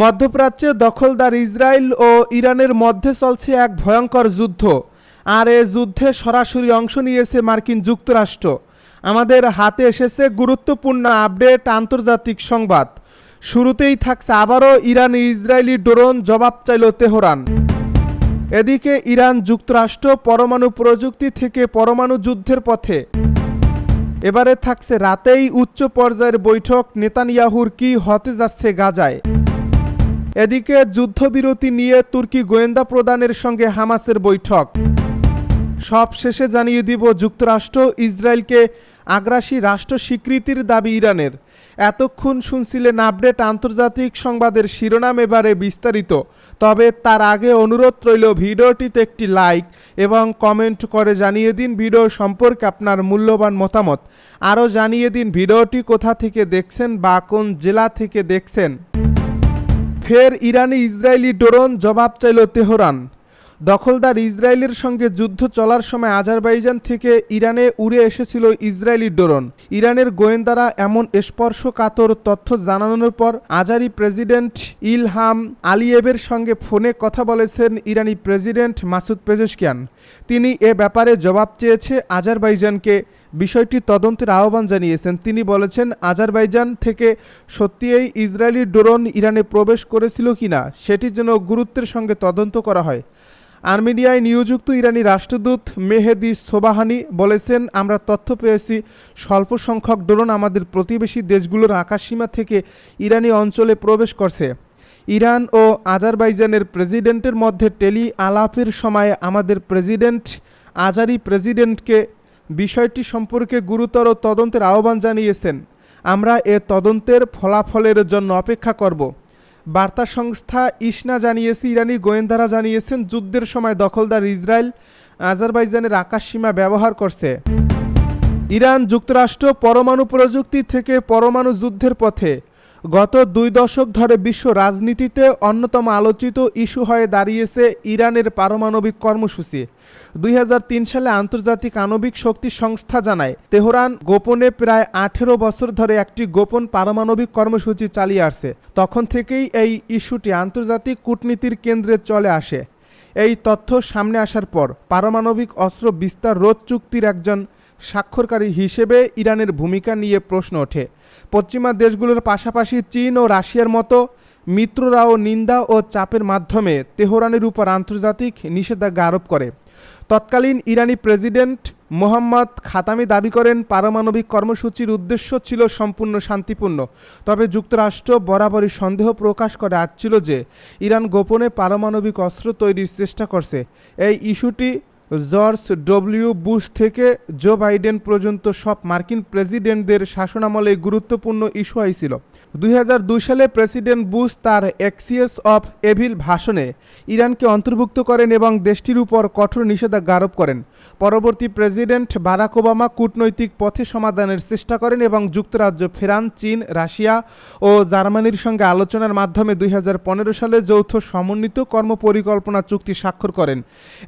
মধ্যপ্রাচ্যে দখলদার ইসরায়েল ও ইরানের মধ্যে চলছে এক ভয়ঙ্কর যুদ্ধ। আর এ যুদ্ধে সরাসরি অংশ নিয়েছে মার্কিন যুক্তরাষ্ট্র। আমাদের হাতে এসেছে গুরুত্বপূর্ণ আপডেট আন্তর্জাতিক সংবাদ। শুরুতেই থাকছে আবারও ইরান ইসরায়েলি ড্রোন জবাব চাইল তেহরান। এদিকে ইরান যুক্তরাষ্ট্র পরমাণু প্রযুক্তি থেকে পরমাণু যুদ্ধের পথে। এবারে থাকছে রাতেই উচ্চ পর্যায়ের বৈঠক, নেতানিয়াহুর কি হতে যাচ্ছে গাজায়? এদিকে যুদ্ধবিরতি নিয়ে তুর্কি গোয়েন্দা প্রদানের সঙ্গে হামাসের বৈঠক। সব শেষে জানিয়ে দিব যুক্তরাষ্ট্র ইসরায়েলকে আগ্রাসী রাষ্ট্র স্বীকৃতির দাবি ইরানের। এতক্ষণ শুনছিলেন আপডেট আন্তর্জাতিক সংবাদের শিরোনাম এবারে বিস্তারিত। তবে তার আগে অনুরোধ রইল ভিডিওটিতে একটি লাইক এবং কমেন্ট করে জানিয়ে দিন ভিডিও সম্পর্কে আপনার মূল্যবান মতামত। আরও জানিয়ে দিন ভিডিওটি কোথা থেকে দেখছেন বা কোন জেলা থেকে দেখছেন। ফের ইরানি ইসরায়েলি ড্রোন জবাব চাইল তেহরান। দখলদার ইসরায়েলের সঙ্গে যুদ্ধ চলার সময় আজারবাইজান থেকে ইরানে উড়ে এসেছিল ইসরায়েলি ড্রোন। ইরানের গোয়েন্দারা এমন স্পর্শকাতর তথ্য জানানোর পর আজারি প্রেসিডেন্ট ইলহাম আলিয়েবের সঙ্গে ফোনে কথা বলেছেন ইরানি প্রেসিডেন্ট মাসুদ পেজেশকিয়ান। তিনি এ ব্যাপারে জবাব চেয়েছে আজারবাইজানকে। বিষয়টি তদন্তের আহ্বান জানিয়েছেন। তিনি বলেছেন, আজারবাইজান থেকে সত্যিই ইসরায়েলি ড্রোন ইরানে প্রবেশ করেছিল কিনা সেটির জন্য গুরুত্বের সঙ্গে তদন্ত করা হয়। আর্মেনিয়ায় নিয়োজিত ইরানি রাষ্ট্রদূত মেহেদি সোবাহানি বলেছেন, আমরা তথ্য পেয়েছি, স্বল্প সংখ্যক ড্রোন আমাদের প্রতিবেশী দেশগুলোর আকাশসীমা থেকে ইরানি অঞ্চলে প্রবেশ করছে। ইরান ও আজারবাইজানের প্রেসিডেন্টের মধ্যে টেলি আলাপের সময় আমাদের প্রেসিডেন্ট আজারি প্রেসিডেন্টকে বিষয়টি সম্পর্কে গুরুতর তদন্তের আহ্বান জানিয়েছেন। আমরা এ তদন্তের ফলাফলের জন্য অপেক্ষা করব। বার্তা সংস্থা ইসনা জানিয়েছে, ইরানি গোয়েন্দারা জানিয়েছেন, যুদ্ধের সময় দখলদার ইসরায়েল আজারবাইজানের আকাশসীমা ব্যবহার করছে। ইরান যুক্তরাষ্ট্র পরমাণু প্রযুক্তি থেকে পরমাণু যুদ্ধের পথে গত দুই দশক ধরে বিশ্ব রাজনীতিতে অন্যতম আলোচিত ইস্যু হয়ে দাঁড়িয়েছে ইরানের পারমাণবিক কর্মসূচি। দুই হাজার তিন সালে আন্তর্জাতিক আণবিক শক্তি সংস্থা জানায়, তেহরান গোপনে প্রায় আঠেরো বছর ধরে একটি গোপন পারমাণবিক কর্মসূচি চালিয়ে আসছে। তখন থেকেই এই ইস্যুটি আন্তর্জাতিক কূটনীতির কেন্দ্রে চলে আসে। এই তথ্য সামনে আসার পর পারমাণবিক অস্ত্র বিস্তার রোধ চুক্তির একজন স্বাক্ষরকারী হিসেবে ইরানের ভূমিকা নিয়ে প্রশ্ন ওঠে। পশ্চিমা দেশগুলোর পাশাপাশি চীন ও রাশিয়ার মতো মিত্ররাও নিন্দা ও চাপের মাধ্যমে তেহরানের উপর আন্তর্জাতিক নিষেধাজ্ঞা আরোপ করে। তৎকালীন ইরানি প্রেসিডেন্ট মোহাম্মদ খাতামি দাবি করেন, পারমাণবিক কর্মসূচির উদ্দেশ্য ছিল সম্পূর্ণ শান্তিপূর্ণ। তবে যুক্তরাষ্ট্র বরাবরই সন্দেহ প্রকাশ করে আসছিল যে, ইরান গোপনে পারমাণবিক অস্ত্র তৈরির চেষ্টা করছে। এই ইস্যুটি জর্জ ডব্লিউ বুশ থেকে জো বাইডেন পর্যন্ত সব মার্কিন প্রেসিডেন্টদের শাসনামলে গুরুত্বপূর্ণ ইস্যু হয়েছিল দুই হাজার দুই সালে প্রেসিডেন্ট বুশ তার এক্সিয়েস অফ এভিল ভাষণে ইরানকে অন্তর্ভুক্ত করেন এবং দেশটির উপর কঠোর নিষেধাজ্ঞা আরোপ করেন। পরবর্তী প্রেসিডেন্ট বারাক ওবামা কূটনৈতিক পথে সমাধানের চেষ্টা করেন এবং যুক্তরাজ্য, ফেরান, চীন, রাশিয়া ও জার্মানির সঙ্গে আলোচনার মাধ্যমে দুই হাজার পনেরো সালে যৌথ সমন্বিত কর্মপরিকল্পনা চুক্তি স্বাক্ষর করেন।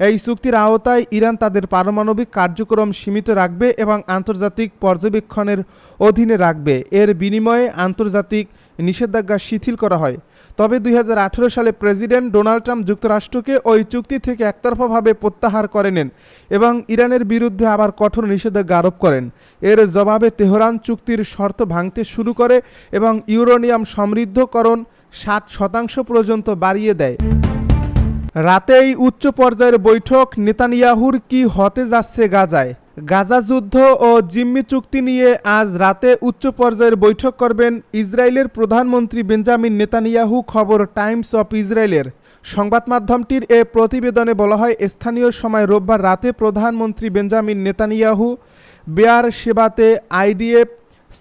এই চুক্তির আওতায় ইরান তাদের পারমাণবিক কার্যক্রম সীমিত রাখবে এবং আন্তর্জাতিক পর্যবেক্ষণের অধীনে রাখবে। এর বিনিময়ে আন্তর্জাতিক নিষেধাজ্ঞা শিথিল করা হয়। তবে দুই হাজার আঠেরো সালে প্রেসিডেন্ট ডোনাল্ড ট্রাম্প যুক্তরাষ্ট্রকে ওই চুক্তি থেকে একতরফাভাবে প্রত্যাহার করে নেন এবং ইরানের বিরুদ্ধে আবার কঠোর নিষেধাজ্ঞা আরোপ করেন। এর জবাবে তেহরান চুক্তির শর্ত ভাঙতে শুরু করে এবং ইউরোনিয়াম সমৃদ্ধকরণ ষাট শতাংশ পর্যন্ত বাড়িয়ে দেয়। রাতে এই উচ্চ পর্যায়ের বৈঠক, নেতানিয়াহুর কি হতে যাচ্ছে গাজায়? গাজা যুদ্ধ ও জিম্মি চুক্তি নিয়ে আজ রাতে উচ্চ পর্যায়ের বৈঠক করবেন ইসরায়েলের প্রধানমন্ত্রী বেঞ্জামিন নেতানিয়াহু। খবর টাইমস অফ ইসরায়েলের। সংবাদ মাধ্যমটির এ প্রতিবেদনে বলা হয়, স্থানীয় সময় রোববার রাতে প্রধানমন্ত্রী বেঞ্জামিন নেতানিয়াহু বেয়ার সেবাতে আইডিএফ,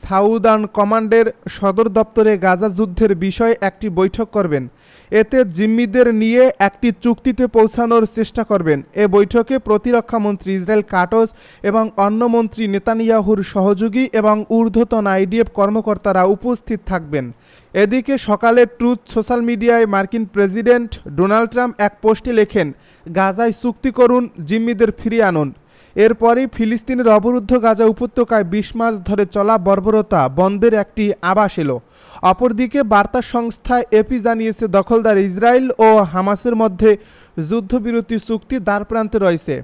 সাউদার্ন কমান্ডের সদর দপ্তরে গাজা যুদ্ধের বিষয়ে একটি বৈঠক করবেন। এতে জিম্মিদের নিয়ে একটি চুক্তিতে পৌঁছানোর চেষ্টা করবেন। এ বৈঠকে প্রতিরক্ষা মন্ত্রী ইসরায়েল কাটস এবং অন্য মন্ত্রী নেতানিয়াহুর সহযোগী এবং ঊর্ধ্বতন আইডিএফ কর্মকর্তারা উপস্থিত থাকবেন। এদিকে সকালে ট্রুথ সোশ্যাল মিডিয়ায় মার্কিন প্রেসিডেন্ট ডোনাল্ড ট্রাম্প এক পোস্টে লেখেন, গাজায় চুক্তি করুন, জিম্মিদের ফিরিয়ে আনুন। এরপরই ফিলিস্তিনের অবরুদ্ধ গাজা উপত্যকায় বিশ মাস ধরে চলা বর্বরতা বন্ধের একটি আবাস এলো। অপরদিকে বার্তা সংস্থা এপি জানিয়েছে, দখলদার ইসরায়েল ও হামাসের মধ্যে যুদ্ধবিরতি চুক্তি দ্বারপ্রান্তে রয়েছে।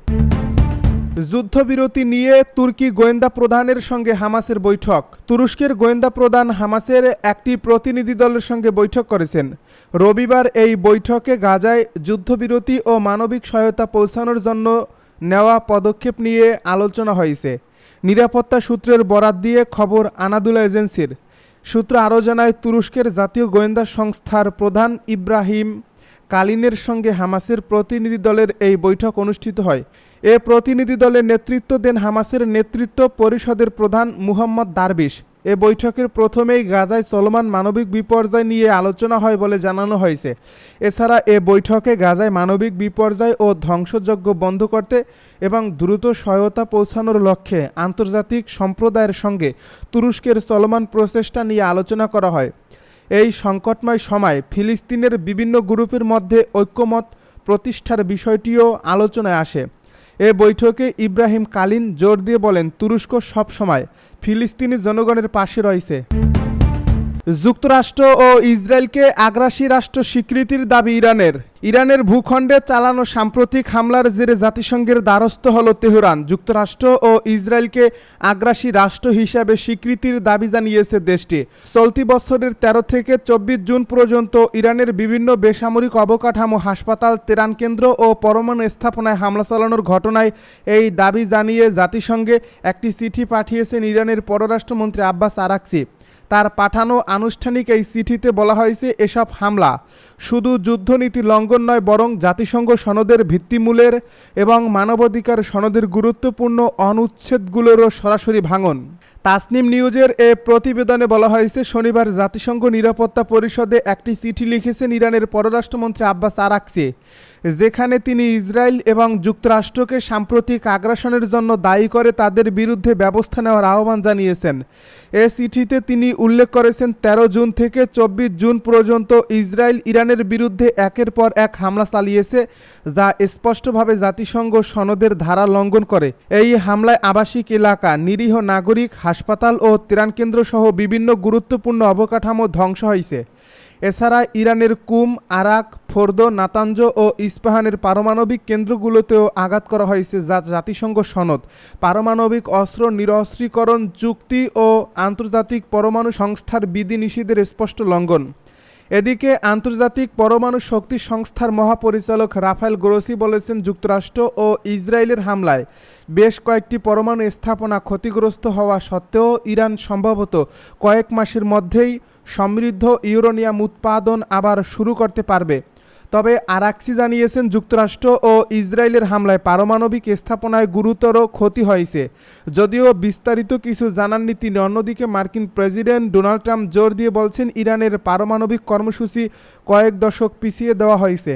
যুদ্ধবিরতি নিয়ে তুর্কি গোয়েন্দা প্রধানের সঙ্গে হামাসের বৈঠক। তুরস্কের গোয়েন্দা প্রধান হামাসের একটি প্রতিনিধি দলের সঙ্গে বৈঠক করেছেন। রবিবার এই বৈঠকে গাজায় যুদ্ধবিরতি ও মানবিক সহায়তা পৌঁছানোর জন্য নেওয়া পদক্ষেপ নিয়ে আলোচনা হয়েছে। নিরাপত্তা সূত্রের বরাত দিয়ে খবর আনাদুলা এজেন্সির। সূত্র আরও জানায়, তুরস্কের জাতীয় গোয়েন্দা সংস্থার প্রধান ইব্রাহিম কালিনের সঙ্গে হামাসের প্রতিনিধি দলের এই বৈঠক অনুষ্ঠিত হয়। এ প্রতিনিধি দলের নেতৃত্ব দেন হামাসের নেতৃত্ব পরিষদের প্রধান মুহাম্মদ দারবিশ। এ বৈঠকের প্রথমেই গাজায় চলমান মানবিক বিপর্যয় নিয়ে আলোচনা হয় বলে জানানো হয়েছে। এছাড়া এ বৈঠকে গাজায় মানবিক বিপর্যয় ও ধ্বংসযজ্ঞ বন্ধ করতে এবং দ্রুত সহায়তা পৌঁছানোর লক্ষ্যে আন্তর্জাতিক সম্প্রদায়ের সঙ্গে তুরস্কের চলমান প্রচেষ্টা নিয়ে আলোচনা করা হয়। এই সংকটময় সময় ফিলিস্তিনের বিভিন্ন গ্রুপের মধ্যে ঐক্যমত প্রতিষ্ঠার বিষয়টিও আলোচনায় আসে। এ বৈঠকে ইব্রাহিম কালিন জোর দিয়ে বলেন তুরস্ক সবসময় ফিলিস্তিনি জনগণের পাশে রয়েছে। যুক্তরাষ্ট্র ও ইসরায়েলকে আগ্রাসী রাষ্ট্র স্বীকৃতির দাবি ইরানের। ইরানের ভূখণ্ডে চালানো সাম্প্রতিক হামলার জেরে জাতিসংঘের দ্বারস্থ হল তেহরান। যুক্তরাষ্ট্র ও ইসরায়েলকে আগ্রাসী রাষ্ট্র হিসাবে স্বীকৃতির দাবি জানিয়েছে দেশটি। চলতি বছরের ১৩ থেকে চব্বিশ জুন পর্যন্ত ইরানের বিভিন্ন বেসামরিক অবকাঠামো হাসপাতাল তেরান কেন্দ্র ও পরমাণু স্থাপনায় হামলা চালানোর ঘটনায় এই দাবি জানিয়ে জাতিসংঘে একটি চিঠি পাঠিয়েছেন ইরানের পররাষ্ট্রমন্ত্রী আব্বাস আরাকসি তার পাঠানো আনুষ্ঠানিক এই চিঠিতে বলা হয়েছে, এসব হামলা শুধু যুদ্ধনীতি লঙ্ঘন নয়, বরং জাতিসংঘ সনদের ভিত্তিমূলের এবং মানবাধিকার সনদের গুরুত্বপূর্ণ অনুচ্ছেদগুলোরও সরাসরি ভাঙন। তাসনিম নিউজের এ প্রতিবেদনে বলা হয়েছে, শনিবার জাতিসংঘ নিরাপত্তা পরিষদে একটি চিঠি লিখেছেন ইরানের পররাষ্ট্রমন্ত্রী আব্বাস আরাকসি, যেখানে তিনি ইসরায়েল এবং যুক্তরাষ্ট্রকে সাম্প্রতিক আগ্রাসনের জন্য দায়ী করে তাদের বিরুদ্ধে ব্যবস্থা নেওয়ার আহ্বান জানিয়েছেন। এ চিঠিতে তিনি উল্লেখ করেছেন ১৩ জুন থেকে চব্বিশ জুন পর্যন্ত ইসরায়েল ইরানের বিরুদ্ধে একের পর এক হামলা চালিয়েছে, যা স্পষ্টভাবে জাতিসংঘ সনদের ধারা লঙ্ঘন করে। এই হামলায় আবাসিক এলাকা, নিরীহ নাগরিক হাসপাতাল ও ত্রাণ কেন্দ্র সহ বিভিন্ন গুরুত্বপূর্ণ অবকাঠামো ধ্বংস হয়েছে এছাড়া ইরানের কুম, আরাক, ফোর্দো নাতাঞ্জ ও ইস্পাহানের পারমাণবিক কেন্দ্রগুলোতেও আঘাত করা হয়েছে যা জাতিসংঘ সনদ। পারমাণবিক অস্ত্র নিরস্ত্রীকরণ, চুক্তি ও আন্তর্জাতিক পরমাণু সংস্থার বিধিনিষেধের স্পষ্ট লঙ্ঘন। এদিকে আন্তর্জাতিক পরমাণু শক্তি সংস্থার মহাপরিচালক রাফায়েল গ্রোসি বলেছেন, যুক্তরাষ্ট্র ও ইসরায়েলের হামলায় বেশ কয়েকটি পরমাণু স্থাপনা ক্ষতিগ্রস্ত হওয়া সত্ত্বেও ইরান সম্ভবত কয়েক মাসের মধ্যেই সমৃদ্ধ ইউরোনিয়াম উৎপাদন আবার শুরু করতে পারবে। তবে আরাকসি জানিয়েছেন যুক্তরাষ্ট্র ও ইসরায়েলের হামলায় পারমাণবিক স্থাপনায় গুরুতর ক্ষতি হয়েছে। যদিও বিস্তারিত কিছু জানাননি তিনি অন্যদিকে মার্কিন প্রেসিডেন্ট ডোনাল্ড ট্রাম্প জোর দিয়ে বলছেন, ইরানের পারমাণবিক কর্মসূচি কয়েক দশক পিছিয়ে দেওয়া হয়েছে।